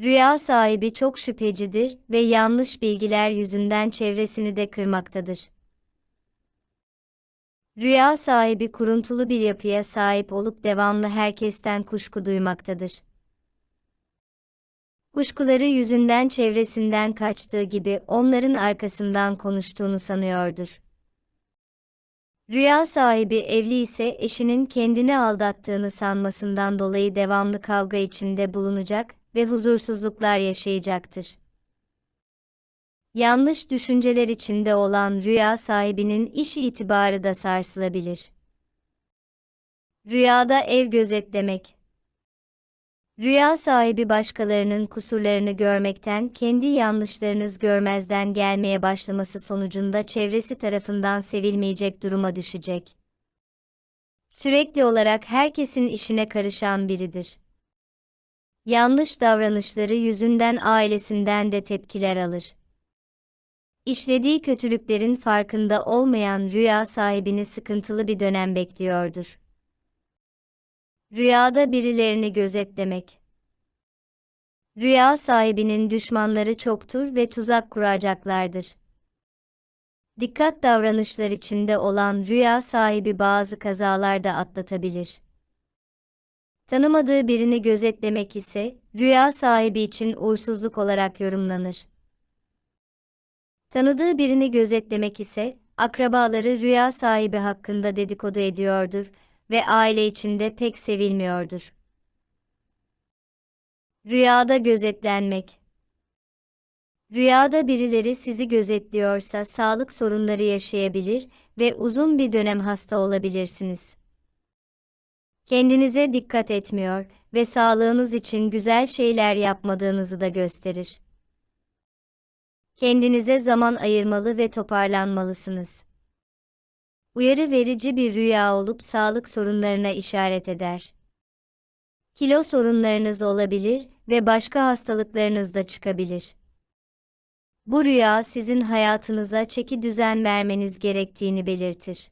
Rüya sahibi çok şüphecidir ve yanlış bilgiler yüzünden çevresini de kırmaktadır. Rüya sahibi kuruntulu bir yapıya sahip olup devamlı herkesten kuşku duymaktadır. Kuşkuları yüzünden çevresinden kaçtığı gibi onların arkasından konuştuğunu sanıyordur. Rüya sahibi evli ise eşinin kendini aldattığını sanmasından dolayı devamlı kavga içinde bulunacak ve huzursuzluklar yaşayacaktır. Yanlış düşünceler içinde olan rüya sahibinin iş itibarı da sarsılabilir. Rüyada ev gözetlemek Rüya sahibi başkalarının kusurlarını görmekten kendi yanlışlarınız görmezden gelmeye başlaması sonucunda çevresi tarafından sevilmeyecek duruma düşecek. Sürekli olarak herkesin işine karışan biridir. Yanlış davranışları yüzünden ailesinden de tepkiler alır. İşlediği kötülüklerin farkında olmayan rüya sahibini sıkıntılı bir dönem bekliyordur. Rüyada birilerini gözetlemek. Rüya sahibinin düşmanları çoktur ve tuzak kuracaklardır. Dikkat davranışlar içinde olan rüya sahibi bazı kazalarda atlatabilir. Tanımadığı birini gözetlemek ise rüya sahibi için uğursuzluk olarak yorumlanır. Tanıdığı birini gözetlemek ise akrabaları rüya sahibi hakkında dedikodu ediyordur ve aile içinde pek sevilmiyordur. Rüyada gözetlenmek Rüyada birileri sizi gözetliyorsa sağlık sorunları yaşayabilir ve uzun bir dönem hasta olabilirsiniz. Kendinize dikkat etmiyor ve sağlığınız için güzel şeyler yapmadığınızı da gösterir. Kendinize zaman ayırmalı ve toparlanmalısınız. Uyarı verici bir rüya olup sağlık sorunlarına işaret eder. Kilo sorunlarınız olabilir ve başka hastalıklarınız da çıkabilir. Bu rüya sizin hayatınıza çeki düzen vermeniz gerektiğini belirtir.